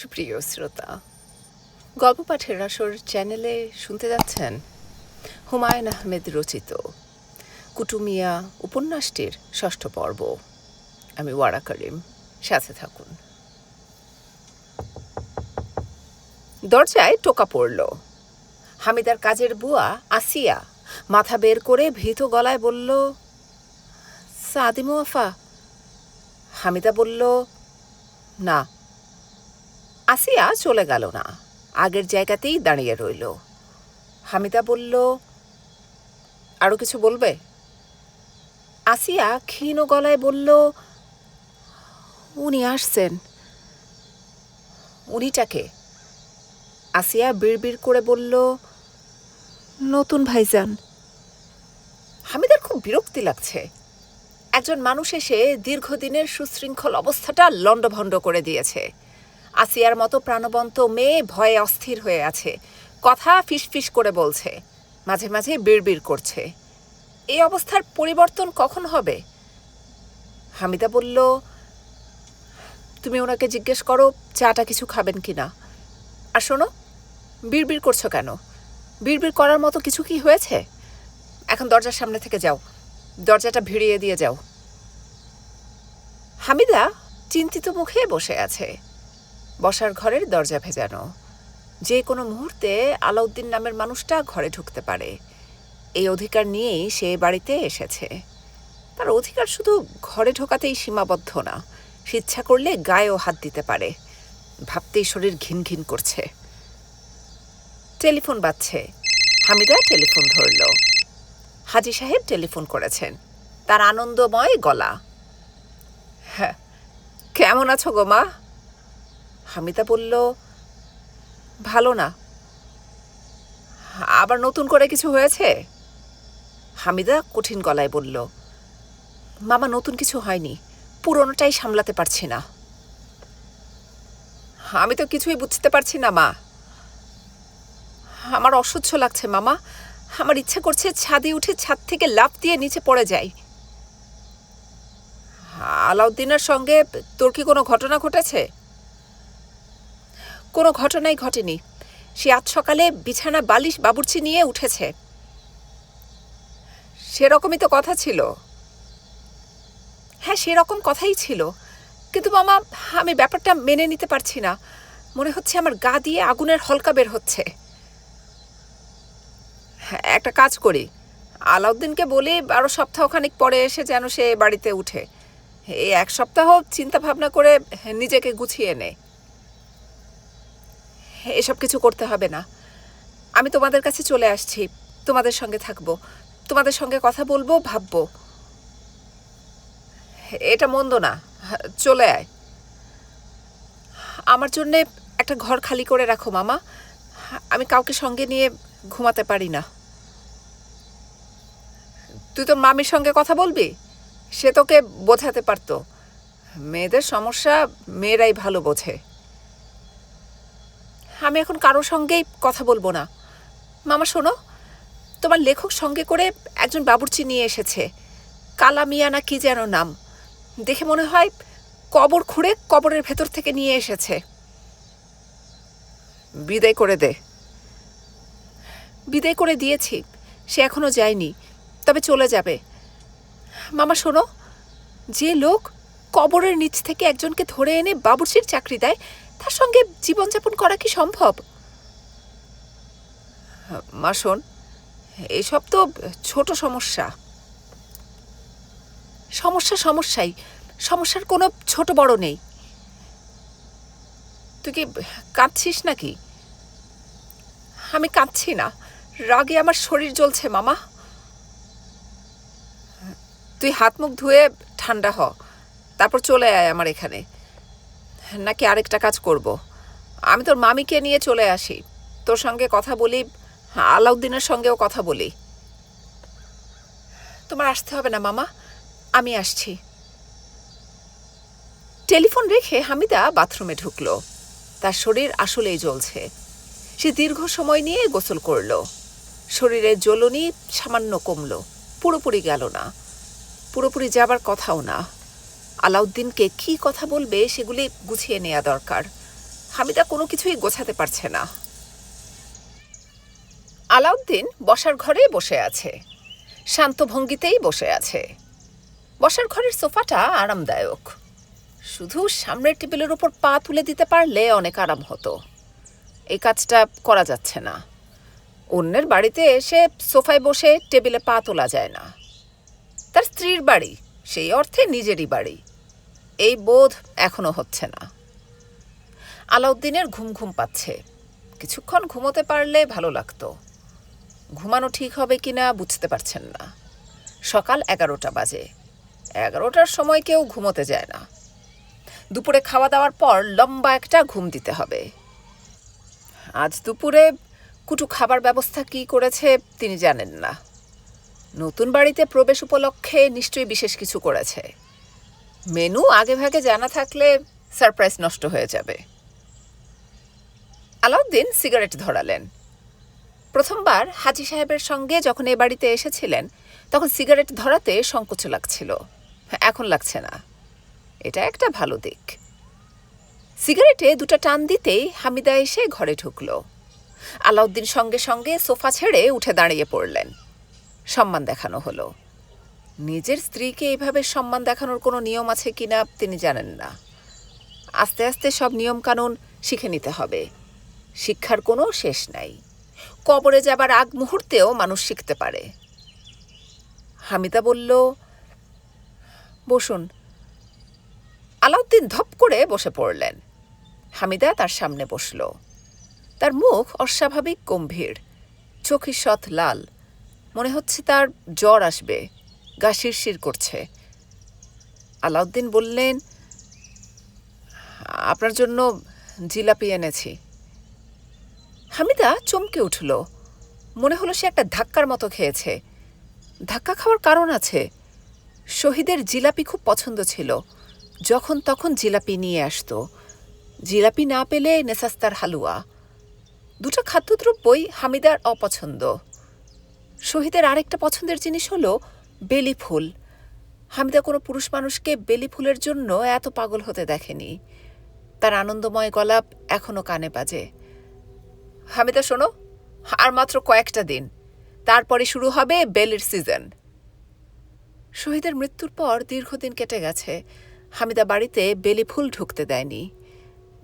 সুপ্রিয় শ্রোতা, গল্প পাঠের আসর চ্যানেলে শুনতে যাচ্ছেন হুমায়ুন আহমেদ রচিত কুটুমিয়া উপন্যাসটির ষষ্ঠ পর্ব। আমি ওয়ারা করিম, সাথে থাকুন। দরজায় টোকা পড়ল। হামিদার কাজের বুয়া আসিয়া মাথা বের করে ভীত গলায় বলল, সাদিমু আফা হামিদা বলল, না আসিয়া চলে গেল না। আগের জায়গাতেই দাঁড়িয়ে রইল। হামিদা বলল আরও কিছু বলবে? আসিয়া ক্ষীণ গলায় বলল, উনি আসছেন। উনিটাকে? আসিয়া বিড়বিড় করে বলল, নতুন ভাইজান। হামিদার খুব বিরক্তি লাগছে। একজন মানুষ এসে দীর্ঘদিনের সুশৃঙ্খল অবস্থাটা লণ্ডভণ্ড করে দিয়েছে। আসিয়ার মতো প্রাণবন্ত মেয়ে ভয়ে অস্থির হয়ে আছে। কথা ফিসফিস করে বলছে। মাঝে মাঝে বিড়বিড় করছে। এই অবস্থার পরিবর্তন কখন হবে? হামিদা বলল, তুমি ওনাকে জিজ্ঞেস করো, চাটা কিছু খাবেন কি না আর শোনো, বিড়বিড় করছ কেন? বিড়বিড় করার মতো কিছু কি হয়েছে? এখন দরজার সামনে থেকে যাও। দরজাটা ভিড়িয়ে দিয়ে যাও। হামিদা চিন্তিত মুখে বসে আছে। বসার ঘরের দরজা ভেজানো। যে কোনো মুহূর্তে আলাউদ্দিন নামের মানুষটা ঘরে ঢুকতে পারে। এই অধিকার নিয়েই সে বাড়িতে এসেছে। তার অধিকার শুধু ঘরে ঢোকাতেই সীমাবদ্ধ না ইচ্ছা করলে গায়েও হাত দিতে পারে। ভাবতেই শরীর ঘিন ঘিন করছে। টেলিফোন বাজছে। হামিদা টেলিফোন ধরল। হাজি সাহেব টেলিফোন করেছেন। তার আনন্দময় গলা। হ্যাঁ কেমন আছো গো মা? হামিদা বলল, ভালো না। আবার নতুন করে কিছু হয়েছে? হামিদা কঠিন গলায় বলল, মামা, নতুন কিছু হয়নি। পুরনোটাই সামলাতে পারছি না। আমি তো কিছুই বুঝতে পারছি না, মা। আমার অসহ্য লাগছে, মামা। আমার ইচ্ছে করছে ছাদে উঠে ছাদ থেকে লাফ দিয়ে নিচে পড়ে যাই। আলাউদ্দিনের সঙ্গে তোর কি কোনো ঘটনা ঘটেছে? কোনো ঘটনাই ঘটেনি। সে আজ সকালে বিছানা বালিশ বাবুর্চি নিয়ে উঠেছে। সেরকমই তো কথা ছিল। হ্যাঁ সেরকম কথাই ছিল। কিন্তু মামা, আমি ব্যাপারটা মেনে নিতে পারছি না। মনে হচ্ছে আমার গা দিয়ে আগুনের হলকা বের হচ্ছে। হ্যাঁ একটা কাজ করি। আলাউদ্দিনকে বলি আরও সপ্তাহখানিক পরে এসে যেন সে বাড়িতে উঠে। এই এক সপ্তাহ চিন্তা ভাবনা করে নিজেকে গুছিয়ে নে। এসব কিছু করতে হবে না। আমি তোমাদের কাছে চলে আসছি, তোমাদের সঙ্গে থাকব, তোমাদের সঙ্গে কথা বলব, ভাববো। এটা মন্দ না, চলে আয়। আমার জন্যে একটা ঘর খালি করে রাখো, মামা। আমি কাউকে সঙ্গে নিয়ে ঘুমাতে পারি না। তুই তোর মামির সঙ্গে কথা বলবি? সে তোকে বোঝাতে পারতো। মেয়েদের সমস্যা মেয়েরাই ভালো বোঝে। আমি এখন কারোর সঙ্গেই কথা বলব না। মামা, শোনো, তোমার লেখক সঙ্গে করে একজন বাবুর্চি নিয়ে এসেছে। কালা মিয়া না কি যেন নাম। দেখে মনে হয় কবর খুঁড়ে কবরের ভেতর থেকে নিয়ে এসেছে। বিদায় করে দে। বিদায় করে দিয়েছি, সে এখনও যায়নি, তবে চলে যাবে। মামা, শোনো, যে লোক কবরের নিচ থেকে একজনকে ধরে এনে বাবুর্চির চাকরি দেয় তার সঙ্গে জীবনযাপন করা কি সম্ভব? মা, শোন, এসব তো ছোট সমস্যা। সমস্যা সমস্যাই, সমস্যার কোনো ছোট বড় নেই। তুই কি কাঁদছিস নাকি? আমি কাঁদছি না, রাগে আমার শরীর জ্বলছে মামা। তুই হাত মুখ ধুয়ে ঠান্ডা হ, তারপর চলে আয় আমার এখানে। নাকি আরেকটা কাজ করব? আমি তোর মামিকে নিয়ে চলে আসি। তোর সঙ্গে কথা বলি, আলাউদ্দিনের সঙ্গেও কথা বলি। তোমার আসতে হবে না, মামা। আমি আসছি। টেলিফোন রেখে হামিদা বাথরুমে ঢুকলো। তার শরীর আসলেই জ্বলছে। সে দীর্ঘ সময় নিয়ে গোসল করল। শরীরের জ্বলনি সামান্য কমলো। পুরোপুরি গেল না। পুরোপুরি যাবার কথাও না। আলাউদ্দিনকে কী কথা বলবে সেগুলি গুছিয়ে নেওয়া দরকার। হামিদা কোনো কিছুই গোছাতে পারছে না। আলাউদ্দিন বসার ঘরে বসে আছে। শান্ত ভঙ্গিতেই বসে আছে। বসার ঘরের সোফাটা আরামদায়ক। শুধু সামনের টেবিলের উপর পা তুলে দিতে পারলে অনেক আরাম হতো। এই কাজটা করা যাচ্ছে না। অন্যের বাড়িতে এসে সোফায় বসে টেবিলে পা তোলা যায় না। তার স্ত্রীর বাড়ি, সেই অর্থে নিজেরই বাড়ি। এই বোধ এখনও হচ্ছে না। আলাউদ্দিনের ঘুম ঘুম পাচ্ছে। কিছুক্ষণ ঘুমোতে পারলে ভালো লাগতো। ঘুমানো ঠিক হবে কিনা বুঝতে পারছেন না। সকাল এগারোটা বাজে। এগারোটার সময় কেউ ঘুমোতে যায় না। দুপুরে খাওয়া দাওয়ার পর লম্বা একটা ঘুম দিতে হবে। আজ দুপুরে কুটু খাবার ব্যবস্থা কি করেছে তিনি জানেন না। নতুন বাড়িতে প্রবেশ উপলক্ষে নিশ্চয়ই বিশেষ কিছু করেছে। মেনু আগেভাগে জানা থাকলে সারপ্রাইজ নষ্ট হয়ে যাবে। আলাউদ্দিন সিগারেট ধরালেন। প্রথমবার হাজি সাহেবের সঙ্গে যখন এ বাড়িতে এসেছিলেন, তখন সিগারেট ধরাতে সংকোচ লাগছিল। এখন লাগছে না। এটা একটা ভালো দিক। সিগারেটে দুটো টান দিতেই হামিদা এসে ঘরে ঢুকল। আলাউদ্দিন সঙ্গে সঙ্গে সোফা ছেড়ে উঠে দাঁড়িয়ে পড়লেন। সম্মান দেখানো হলো। নিজের স্ত্রীকে এইভাবে সম্মান দেখানোর কোনো নিয়ম আছে কিনা তিনি জানেন না। আস্তে আস্তে সব নিয়মকানুন শিখে নিতে হবে। শিক্ষার কোনো শেষ নাই। কবরে যাবার আগ মুহূর্তেও মানুষ শিখতে পারে। হামিদা বলল, বসুন। আলাউদ্দিন ধপ করে বসে পড়লেন। হামিদা তার সামনে বসল। তার মুখ অস্বাভাবিক, গম্ভীর। চোখ সৎ লাল। মনে হচ্ছে তার জ্বর আসবে। গা শিরশির করছে। আলাউদ্দিন বললেন, আপনার জন্য জিলাপি এনেছি। হামিদা চমকে উঠল। মনে হলো সে একটা ধাক্কার মতো খেয়েছে। ধাক্কা খাওয়ার কারণ আছে। শহীদের জিলাপি খুব পছন্দ ছিল। যখন তখন জিলাপি নিয়ে আসতো। জিলাপি না পেলে নেসাস্তার হালুয়া। দুটো খাদ্যদ্রব্যই হামিদার অপছন্দ। শহীদের আরেকটা পছন্দের জিনিস হলো বেলি ফুল। হামিদা কোনো পুরুষ মানুষকে বেলি ফুলের জন্য এত পাগল হতে দেখেনি। তার আনন্দময় গলাপ এখনও কানে বাজে। হামিদা, শোনো, আর মাত্র কয়েকটা দিন। তারপরে শুরু হবে বেলের সিজন। শহীদের মৃত্যুর পর দীর্ঘদিন কেটে গেছে। হামিদা বাড়িতে বেলি ফুল ঢুকতে দেয়নি।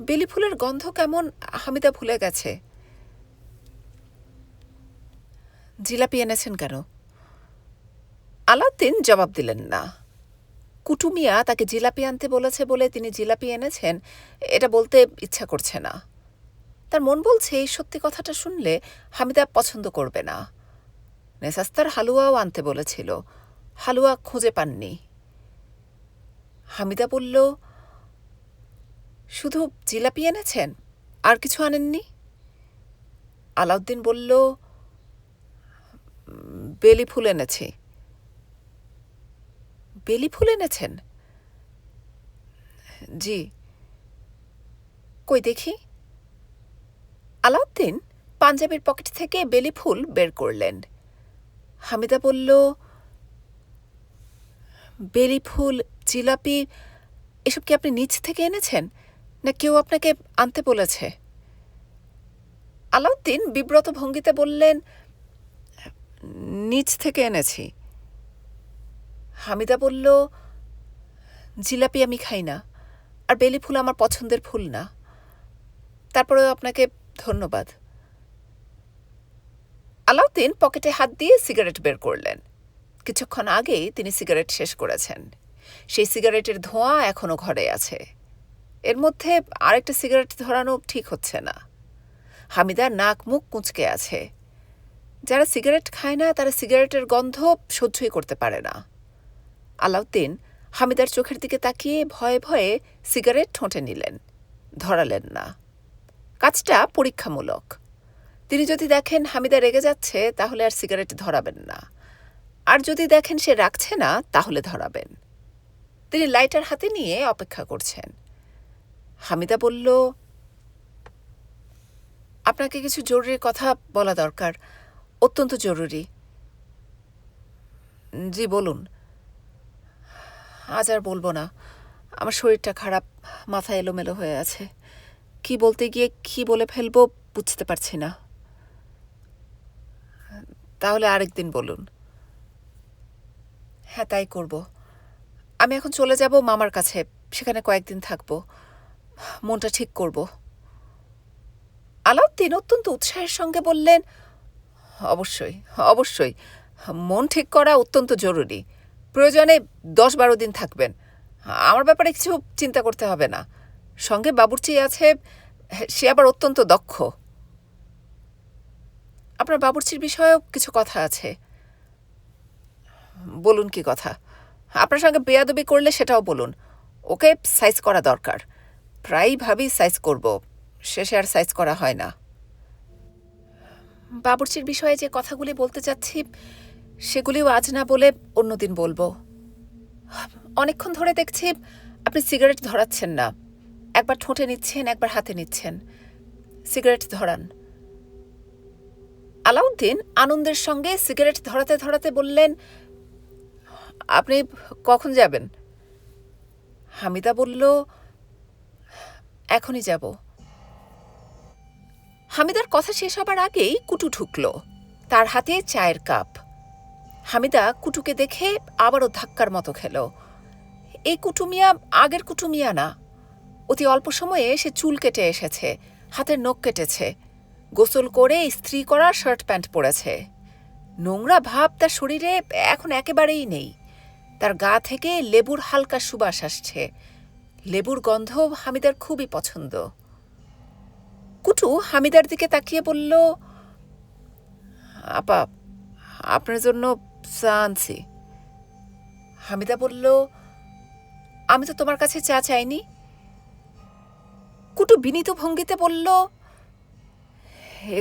বেলি ফুলের গন্ধ কেমন হামিদা ভুলে গেছে। জিলাপি এনেছেন কেন? আলাউদ্দিন জবাব দিলেন না। কুটুমিয়া তাকে জিলাপি আনতে বলেছে বলে তিনি জিলাপি এনেছেন, এটা বলতে ইচ্ছা করছে না। তার মন বলছে, এই সত্যি কথাটা শুনলে হামিদা পছন্দ করবে না। নেসাস্তার হালুয়াও আনতে বলেছিল, হালুয়া খুঁজে পাননি। হামিদা বলল, শুধু জিলাপি এনেছেন? আর কিছু আনেননি? আলাউদ্দিন বলল বেলি ফুল এনেছি। বেলি ফুল এনেছেন? জি। কই দেখি? আলাউদ্দিন পাঞ্জাবের পকেট থেকে বেলি ফুল বের করলেন। হামিদা বলল, বেলি ফুল, জিলাপি, এসব কি আপনি নিচ থেকে এনেছেন? না কেউ আপনাকে আনতে বলেছে? আলাউদ্দিন বিব্রত ভঙ্গিতে বললেন, নিচ থেকে এনেছি। হামিদা বলল, জিলাপি আমি খাই না, আর বেলি ফুল আমার পছন্দের ফুল না। তারপরেও আপনাকে ধন্যবাদ। আলাউদ্দিন পকেটে হাত দিয়ে সিগারেট বের করলেন। কিছুক্ষণ আগেই তিনি সিগারেট শেষ করেছেন। সেই সিগারেটের ধোঁয়া এখনও ঘরে আছে। এর মধ্যে আরেকটা সিগারেট ধরানো ঠিক হচ্ছে না। হামিদার নাক মুখ কুঁচকে আছে। যারা সিগারেট খায় না, তারা সিগারেটের গন্ধ সহ্যই করতে পারে না। আলাউদ্দিন হামিদার চোখের দিকে তাকিয়ে ভয়ে ভয়ে সিগারেট ঠোঁটে নিলেন। ধরালেন না। কাজটা পরীক্ষামূলক। তিনি যদি দেখেন হামিদা রেগে যাচ্ছে, তাহলে আর সিগারেট ধরাবেন না। আর যদি দেখেন সে রাখছে না, তাহলে ধরাবেন। তিনি লাইটার হাতে নিয়ে অপেক্ষা করছেন। হামিদা বলল, আপনাকে কিছু জরুরি কথা বলা দরকার। অত্যন্ত জরুরি। জি, বলুন। আজ আর বলব না। আমার শরীরটা খারাপ, মাথা এলোমেলো হয়ে আছে। কি বলতে গিয়ে কি বলে ফেলব বুঝতে পারছি না। তাহলে আরেকদিন বলুন। হ্যাঁ তাই করব। আমি এখন চলে যাব মামার কাছে। সেখানে কয়েকদিন থাকব। মনটা ঠিক করব। আলাউদ্দিন অত্যন্ত উৎসাহের সঙ্গে বললেন, অবশ্যই অবশ্যই। মন ঠিক করা অত্যন্ত জরুরি। প্রয়োজনে দশ বারো দিন থাকবেন। আমার ব্যাপারে কিছু চিন্তা করতে হবে না। সঙ্গে বাবুর্চি আছে, সে আবার অত্যন্ত দক্ষ। আপনার বাবুর্চির বিষয়েও কিছু কথা আছে। বলুন কি কথা? আপনার সঙ্গে বেয়াদবি করলে সেটাও বলুন। ওকে সাইজ করা দরকার। প্রায়ই ভাবি সাইজ করব। শেষে আর সাইজ করা হয় না। বাবুর্চির বিষয়ে যে কথাগুলি বলতে চাচ্ছি সেগুলিও আজ না বলে অন্যদিন বলব। অনেকক্ষণ ধরে দেখছি আপনি সিগারেট ধরাচ্ছেন না। একবার ঠোঁটে নিচ্ছেন, একবার হাতে নিচ্ছেন। সিগারেট ধরান। আলাউদ্দিন আনন্দের সঙ্গে সিগারেট ধরাতে ধরাতে বললেন, আপনি কখন যাবেন? হামিদা বলল, এখনই যাব। হামিদার কথা শেষ হবার আগেই কুটু ঢুকল। তার হাতে চায়ের কাপ। হামিদা কুটুকে দেখে আবারও ধাক্কার মতো খেল। এই কুটুমিয়া আগের কুটুমিয়া না। অতি অল্প সময়ে সে চুল কেটে এসেছে, হাতের নখ কেটেছে। গোসল করে ইস্ত্রি করা শার্ট প্যান্ট পরেছে। নোংরা ভাব তার শরীরে এখন একেবারেই নেই। তার গা থেকে লেবুর হালকা সুবাস আসছে। লেবুর গন্ধ হামিদার খুবই পছন্দ। কুটু হামিদার দিকে তাকিয়ে বলল, আপা, আপনার জন্য চা আনছি হামিদা বলল, আমি তো তোমার কাছে চা চাইনি। কুটু বিনীত ভঙ্গিতে বলল,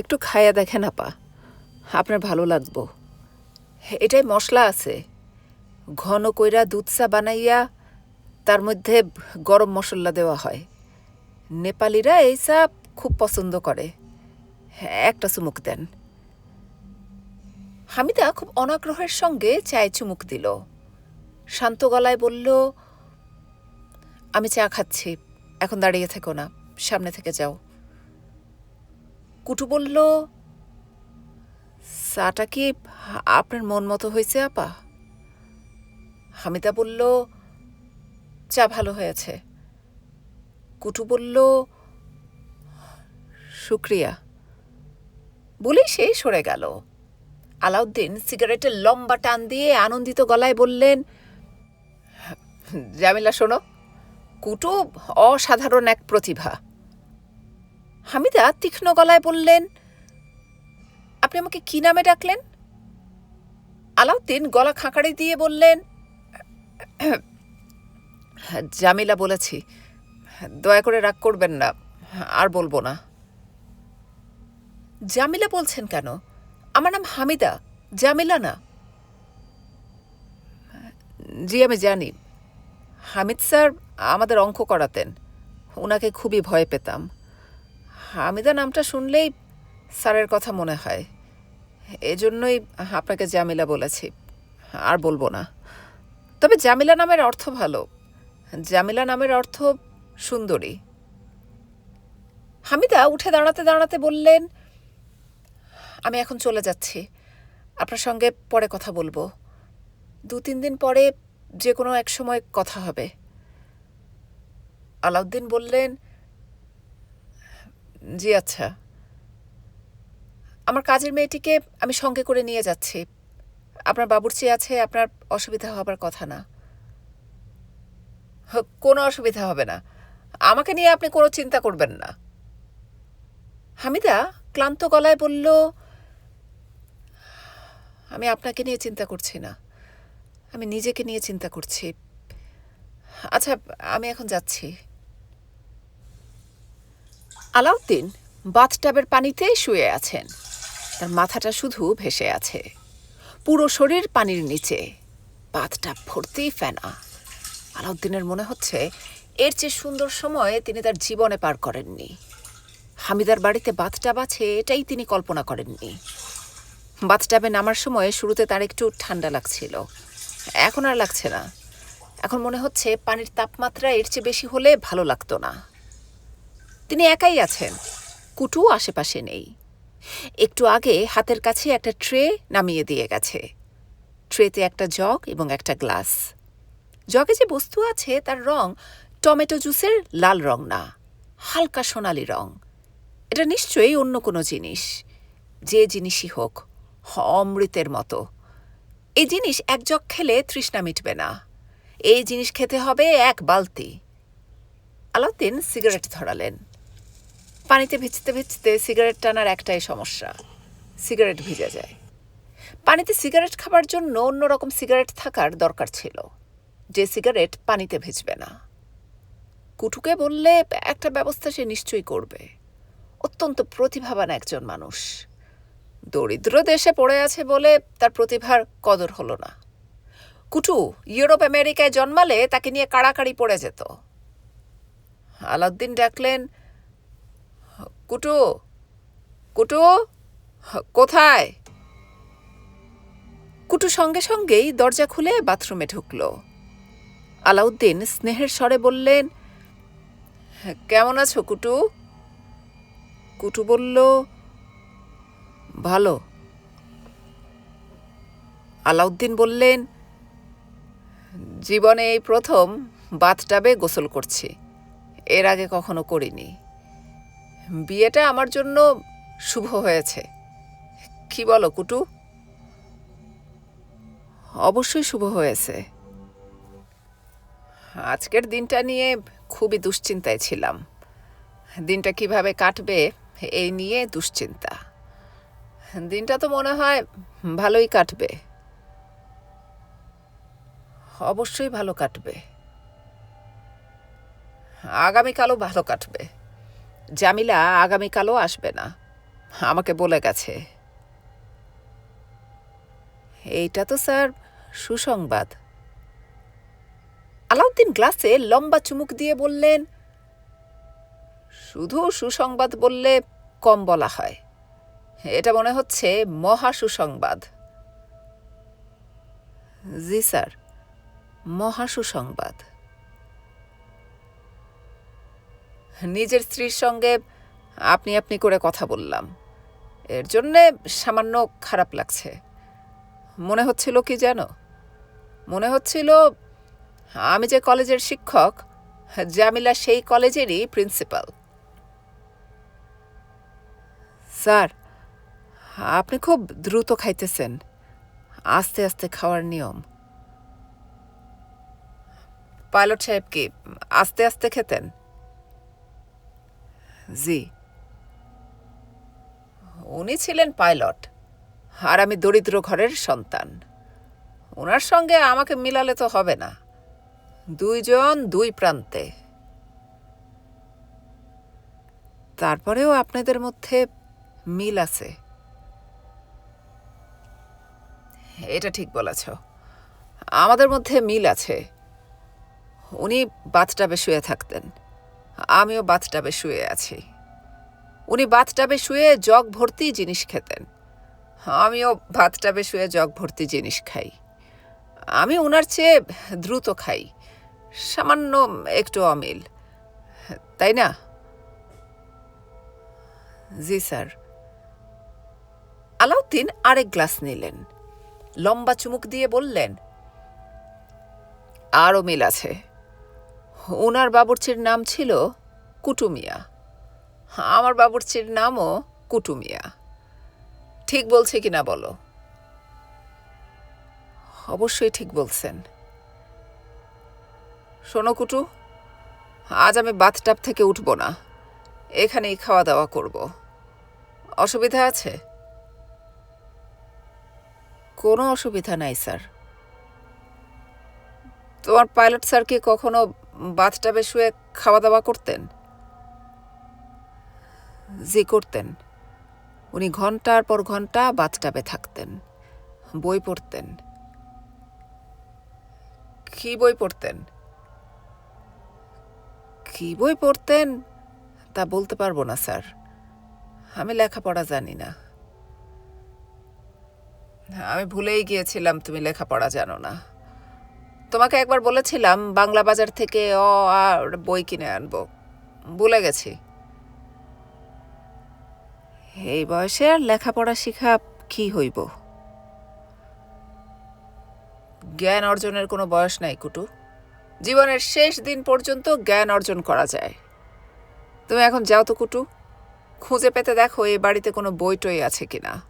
একটু খায়া দেখেন আপা, আপনার ভালো লাগবো। এটাই মশলা আছে। ঘন কইরা দুধ চা বানাইয়া তার মধ্যে গরম মশলা দেওয়া হয়। নেপালিরা এই চা খুব পছন্দ করে। একটা চুমুক দেন। হামিদা খুব অনাগ্রহের সঙ্গে চায়ে চুমুক দিল। শান্ত গলায় বলল, আমি চা খাচ্ছি, এখন দাঁড়িয়ে থেকো না, সামনে থেকে যাও। কুটু বলল, চাটা কি আপনার মন মতো হয়েছে, আপা? হামিদা বলল, চা ভালো হয়েছে। কুটু বলল, শুক্রিয়া। বলেই সে সরে গেল। আলাউদ্দিন সিগারেটের লম্বা টান দিয়ে আনন্দিত গলায় বললেন, জামিলা, শোনো, কুটু অসাধারণ এক প্রতিভা। হামিদা তীক্ষ্ণ গলায় বললেন, আপনি আমাকে কি নামে ডাকলেন? আলাউদ্দিন গলা খাঁকারি দিয়ে বললেন, জামিলা বলেছি, দয়া করে রাগ করবেন না, আর বলব না। জামিলা বলছেন কেন? আমার নাম হামিদা, জামিলা না। জি, আমি জানি। হামিদ স্যার আমাদের অঙ্ক করাতেন। ওনাকে খুবই ভয় পেতাম। হামিদা নামটা শুনলেই স্যারের কথা মনে হয়। এজন্যই আপনাকে জামিলা বলেছি। আর বলব না। তবে জামিলা নামের অর্থ ভালো। জামিলা নামের অর্থ সুন্দরী। হামিদা উঠে দাঁড়াতে দাঁড়াতে বললেন আমি এখন চলে যাচ্ছি। আপনার সঙ্গে পরে কথা বলব। দু তিন দিন পরে যে কোনো এক সময় কথা হবে। আলাউদ্দিন বললেন, জি আচ্ছা। আমার কাজের মেয়েটিকে আমি সঙ্গে করে নিয়ে যাচ্ছি। আপনার বাবুর্চি আছে, আপনার অসুবিধা হবার কথা না। কোনো অসুবিধা হবে না। আমাকে নিয়ে আপনি কোনো চিন্তা করবেন না। হামিদা ক্লান্ত গলায় বলল আমি আপনাকে নিয়ে চিন্তা করছি না। আমি নিজেকে নিয়ে চিন্তা করছি। আচ্ছা আমি এখন যাচ্ছি। আলাউদ্দিন বাথটাবের পানিতে শুয়ে আছেন। তার মাথাটা শুধু ভেসে আছে। পুরো শরীর পানির নিচে। বাথটাব ভর্তি ফেনা। আলাউদ্দিনের মনে হচ্ছে এর চেয়ে সুন্দর সময় তিনি তার জীবনে পার করেননি। হামিদার বাড়িতে বাথটাব আছে, এটাই তিনি কল্পনা করেননি। বাথটাবে নামার সময় শুরুতে তার একটু ঠান্ডা লাগছিল। এখন আর লাগছে না। এখন মনে হচ্ছে পানির তাপমাত্রা এর চেয়ে বেশি হলে ভালো লাগতো না। তিনি একাই আছেন কুটু আশেপাশে নেই। একটু আগে হাতের কাছে একটা ট্রে নামিয়ে দিয়ে গেছে। ট্রেতে একটা জগ এবং একটা গ্লাস। জগে যে বস্তু আছে তার রং টমেটো জুসের লাল রং না, হালকা সোনালি রং। এটা নিশ্চয়ই অন্য কোনো জিনিস। যে জিনিসই হোক। অমৃতের মতো। এই জিনিস এক জগ খেলে তৃষ্ণা মিটবে না। এই জিনিস খেতে হবে এক বালতি। আলাউদ্দিন সিগারেট ধরালেন। পানিতে ভিজতে ভিজতে সিগারেট টানার একটাই সমস্যা, সিগারেট ভিজে যায়। পানিতে সিগারেট খাবার জন্য অন্যরকম সিগারেট থাকার দরকার ছিল, যে সিগারেট পানিতে ভিজবে না। কুটুকে বললে, একটা ব্যবস্থা সে নিশ্চয়ই করবে। অত্যন্ত প্রতিভাবান একজন মানুষ। দরিদ্র দেশে পড়ে আছে বলে তার প্রতিভার কদর হলো না। কুটু, ইউরোপ, আমেরিকায় জন্মালে তাকে নিয়ে কাড়াকাড়ি পড়ে যেত। আলাউদ্দিন ডাকলেন, কুটু কুটু, কোথায়? কুটু সঙ্গে সঙ্গেই দরজা খুলে বাথরুমে ঢুকল। আলাউদ্দিন স্নেহের স্বরে বললেন, কেমন আছো কুটু? কুটু বলল ভালো। আলাউদ্দিন বললেন, জীবনে এই প্রথম বাথটাবে গোসল করছি। এর আগে কখনো করিনি। বিয়েটা আমার জন্য শুভ হয়েছে। কি বলো কুটু? অবশ্যই শুভ হয়েছে। আজকের দিনটা নিয়ে খুবই দুশ্চিন্তায় ছিলাম। দিনটা কীভাবে কাটবে, এই নিয়ে দুশ্চিন্তা। দিনটা তো মনে হয় ভালোই কাটবে। অবশ্যই ভালো কাটবে। আগামীকালও ভালো কাটবে। জামিলা আগামীকালও আসবে না। আমাকে বলে গেছে। এইটা তো স্যার সুসংবাদ। আলাউদ্দিন গ্লাসে লম্বা চুমুক দিয়ে বললেন, শুধু সুসংবাদ বললে কম বলা হয়। এটা মনে হচ্ছে মহা সুসংবাদ। জি, স্যার, মহা সুসংবাদ। নিজের স্ত্রীর সঙ্গে আপনি আপনি করে কথা বললাম। এর জন্যে সামান্য খারাপ লাগছে। মনে হচ্ছিল কি জানো মনে হচ্ছিল আমি যে কলেজের শিক্ষক, জামিলা সেই কলেজেরই প্রিন্সিপাল। স্যার আপনি খুব দ্রুত খাইতেছেন। আস্তে আস্তে খাওয়ার নিয়ম। পাইলট সাহেব কি আস্তে আস্তে খেতেন? জি। উনি ছিলেন পাইলট আর আমি দরিদ্র ঘরের সন্তান। ওনার সঙ্গে আমাকে মিলালে তো হবে না। দুইজন দুই প্রান্তে। তারপরেও আপনাদের মধ্যে মিল আছে। এটা ঠিক বলেছ। আমাদের মধ্যে মিল আছে। উনি বাথটাবে শুয়ে থাকতেন। আমিও বাথটাবে শুয়ে আছি। উনি বাথটাবে শুয়ে জগ ভর্তি জিনিস খেতেন। আমিও বাথটাবে শুয়ে জগ ভর্তি জিনিস খাই। আমি ওনার চেয়ে দ্রুত খাই। সামান্য একটু অমিল। তাই না? জি, স্যার। আলাউদ্দিন আরেক গ্লাস নিলেন। লম্বা চুমুক দিয়ে বললেন, আরও মিল আছে। ওনার বাবুর্চির নাম ছিল কুটুমিয়া। আমার বাবুর্চির নামও কুটুমিয়া। ঠিক বলছে কিনা বলো? অবশ্যই ঠিক বলছেন। শোনো কুটু, আজ আমি বাথটাব থেকে উঠব না। এখানেই খাওয়া দাওয়া করব। অসুবিধা আছে? কোনো অসুবিধা নাই, স্যার। তোমার পাইলট স্যার কি কখনো বাথটাবে শুয়ে খাওয়া দাওয়া করতেন? জি, করতেন। উনি ঘণ্টার পর ঘণ্টা বাথটাবে থাকতেন, বই পড়তেন। কি বই পড়তেন? কি বই পড়তেন? তা বলতে পারব না, স্যার। আমি লেখাপড়া জানি না। আমি ভুলেই গিয়েছিলাম, তুমি লেখাপড়া জানো না। তোমাকে একবার বলেছিলাম, বাংলা বাজার থেকে অ আর বই কিনে আনব। ভুলে গেছি। এই বয়সে আর লেখাপড়া শিখা কি হইব? জ্ঞান অর্জনের কোনো বয়স নাই, কুটু। জীবনের শেষ দিন পর্যন্ত জ্ঞান অর্জন করা যায়। তুমি এখন যাও তো, কুটু। খুঁজে পেতে দেখো, এই বাড়িতে কোনো বই টই আছে কিনা।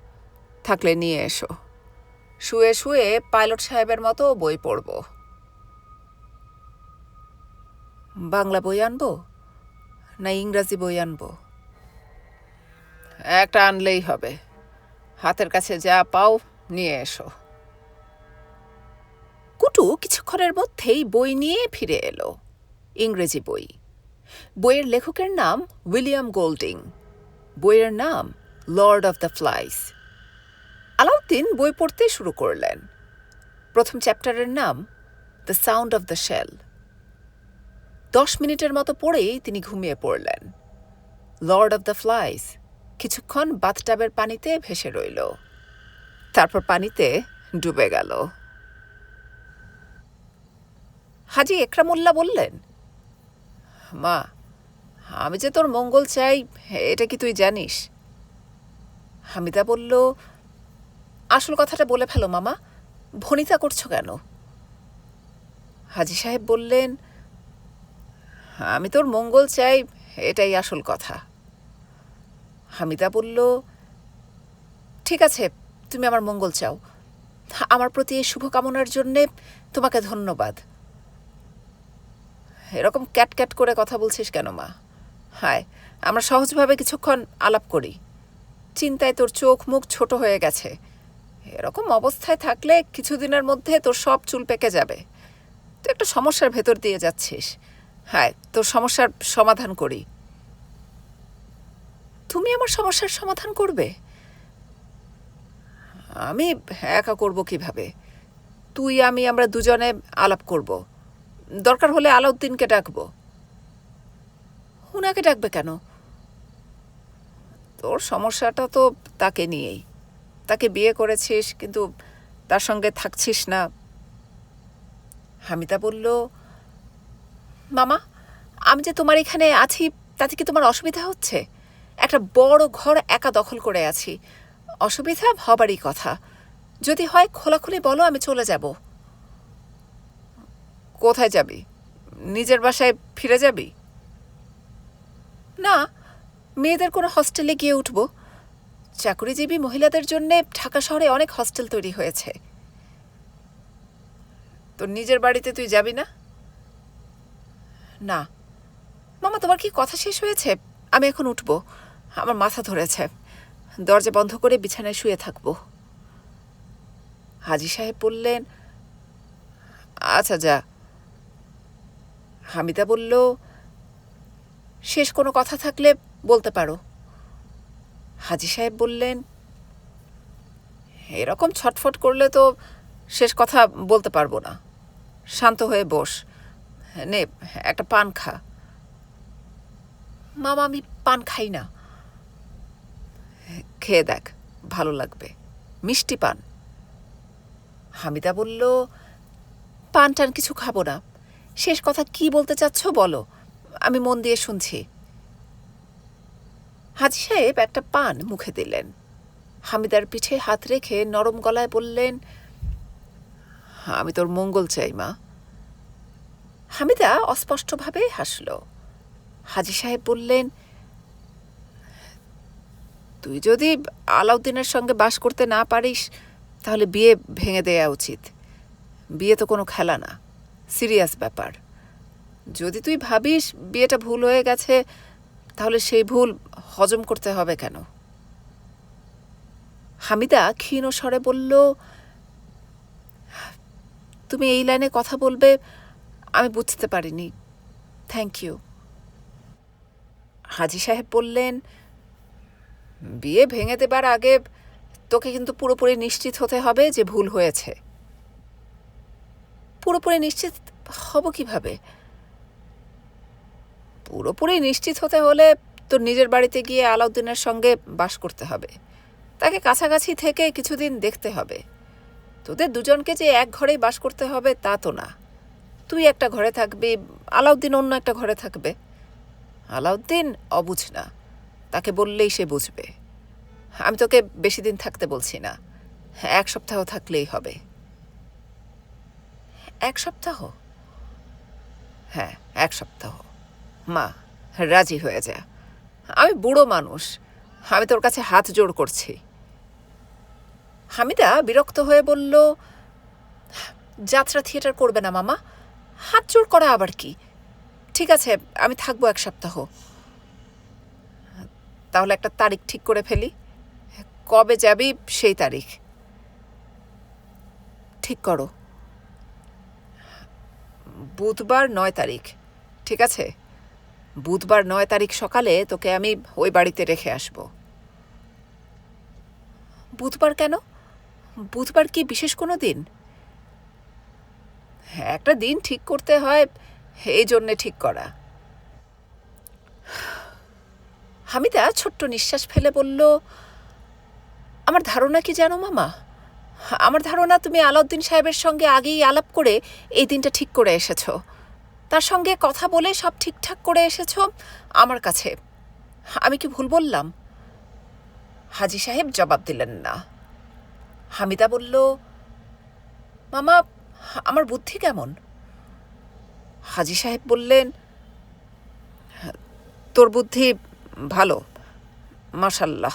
থাকলে নিয়ে এসো। শুয়ে শুয়ে পাইলট সাহেবের মতো বই পড়ব। বাংলা বই আনব না ইংরাজি বই আনব? একটা আনলেই হবে। হাতের কাছে যা পাও নিয়ে এসো। কুটু কিছুক্ষণের মধ্যেই বই নিয়ে ফিরে এলো। ইংরেজি বই। বইয়ের লেখকের নাম উইলিয়াম গোল্ডিং। বইয়ের নাম Lord of the Flies. Alauddin বই পড়তে শুরু করলেন। প্রথম চ্যাপ্টারের নাম, the sound of the shell দশ মিনিটের মতো পড়েই তিনি ঘুমিয়ে পড়লেন। লর্ড অফ দ্য ফ্লাইস কিছুক্ষণ বাথটাবের পানিতে ভেসে রইল। তারপর পানিতে ডুবে গেল। হাজি একরামুল্লাহ বললেন, মা, আমি যে তোর মঙ্গল চাই, এটা কি তুই জানিস? হামিদা বলল আসল কথাটা বলে ফেলো, মামা। ভনিতা করছ কেন? হাজি সাহেব বললেন, আমি তোর মঙ্গল চাই, এটাই আসল কথা। হামিদা বলল, ঠিক আছে, তুমি আমার মঙ্গল চাও। আমার প্রতি এই শুভকামনার জন্যে তোমাকে ধন্যবাদ। এরকম ক্যাট ক্যাট করে কথা বলছিস কেন, মা? হায়, আমরা সহজভাবে কিছুক্ষণ আলাপ করি। চিন্তায় তোর চোখ মুখ ছোট হয়ে গেছে। এরকম অবস্থায় থাকলে কিছুদিনের মধ্যে তোর সব চুল পেকে যাবে। তুই একটা সমস্যার ভেতর দিয়ে যাচ্ছিস। হ্যাঁ তোর সমস্যার সমাধান করি। তুমি আমার সমস্যার সমাধান করবে? আমি একা করব কীভাবে? তুই, আমি, আমরা দুজনে আলাপ করব। দরকার হলে আলাউদ্দিনকে ডাকবো। হুনাকে ডাকবে কেন? তোর সমস্যাটা তো তাকে নিয়েই। তাকে বিয়ে করেছিস, কিন্তু তার সঙ্গে থাকছিস না। হামিদা বলল, মামা, আমি যে তোমার এখানে আছি, তাতে কি তোমার অসুবিধা হচ্ছে? একটা বড় ঘর একা দখল করে আছি। অসুবিধা হবারই কথা। যদি হয় খোলাখুলি বলো, আমি চলে যাব। কোথায় যাবি? নিজের বাসায় ফিরে যাবি? না, মেয়েদের কোনো হস্টেলে গিয়ে উঠব। চাকরিজীবী মহিলাদের জন্য ঢাকা শহরে অনেক হস্টেল তৈরি হয়েছে। তোর নিজের বাড়িতে তুই যাবি না? না। মামা, তোমার কি কথা শেষ হয়েছে? আমি এখন উঠব। আমার মাথা ধরেছে। দরজা বন্ধ করে বিছানায় শুয়ে থাকব। হাজি সাহেব বললেন আচ্ছা যা। হামিদা বলল, শেষ কোনো কথা থাকলে বলতে পারো। হাজি সাহেব বললেন, এরকম ছটফট করলে তো শেষ কথা বলতে পারব না। শান্ত হয়ে বস। নে, একটা পান খা। মামা, আমি পান খাই না। খেয়ে দেখ, ভালো লাগবে। মিষ্টি পান। হামিদা বলল, পান টান কিছু খাব না। শেষ কথা কি বলতে চাচ্ছ বলো। আমি মন দিয়ে শুনছি। হাজি সাহেব একটা পান মুখে দিলেন। হামিদার পিঠে হাত রেখে নরম গলায় বললেন, আমি তোর মঙ্গল চাই, মা। হামিদা অস্পষ্টভাবে হাসল। হাজি সাহেব বললেন, তুই যদি আলাউদ্দিনের সঙ্গে বাস করতে না পারিস, তাহলে বিয়ে ভেঙে দেয়া উচিত। বিয়ে তো কোনো খেলা না, সিরিয়াস ব্যাপার। যদি তুই ভাবিস বিয়েটা ভুল হয়ে গেছে তাহলে সেই ভুল হজম করতে হবে কেন? হামিদা ক্ষীণ স্বরে বলল, তুমি এই লাইনে কথা বলবে, আমি বুঝতে পারিনি। থ্যাংক ইউ হাজি সাহেব বললেন, বিয়ে ভেঙে দেবার আগে তোকে কিন্তু পুরোপুরি নিশ্চিত হতে হবে যে ভুল হয়েছে। পুরোপুরি নিশ্চিত হব কীভাবে? পুরোপুরি নিশ্চিত হতে হলে তোর নিজের বাড়িতে গিয়ে আলাউদ্দিনের সঙ্গে বাস করতে হবে। তাকে কাছাকাছি থেকে কিছুদিন দেখতে হবে। তোদের দুজনকে যে এক ঘরেই বাস করতে হবে তা তো না। তুই একটা ঘরে থাকবি, আলাউদ্দিন অন্য একটা ঘরে থাকবে। আলাউদ্দিন অবুঝ না, তাকে বললেই সে বুঝবে। আমি তোকে বেশি দিন থাকতে বলছি না, এক সপ্তাহ থাকলেই হবে। এক সপ্তাহ? হ্যাঁ এক সপ্তাহ। মা, রাজি হয়ে যা। আমি বুড়ো মানুষ, আমি তোর কাছে হাত জোর করছি। হামিদা বিরক্ত হয়ে বলল, যাত্রা থিয়েটার করবে না মামা, হাত জোর করা আবার কি? ঠিক আছে, আমি থাকব এক সপ্তাহ। তাহলে একটা তারিখ ঠিক করে ফেলি। কবে যাবি সেই তারিখ। ঠিক করো। বুধবার নয় তারিখ, ঠিক আছে? বুধবার নয় তারিখ সকালে তোকে আমি ওই বাড়িতে রেখে আসব। বুধবার কেন? বুধবার কি বিশেষ কোনো দিন? একটা দিন ঠিক করতে হয়, এই জন্যে ঠিক করা। হামিদা ছোট্ট নিঃশ্বাস ফেলে বলল, আমার ধারণা কি জানো মামা? আমার ধারণা তুমি আলাউদ্দিন সাহেবের সঙ্গে আগেই আলাপ করে এই দিনটা ঠিক করে এসেছ। তার সঙ্গে কথা বলে সব ঠিকঠাক করে এসেছ? আমার কাছে। আমি কি ভুল বললাম? হাজি সাহেব জবাব দিলেন না। হামিদা বলল, মামা, আমার বুদ্ধি কেমন? হাজি সাহেব বললেন, তোর বুদ্ধি ভালো, মাশাল্লাহ।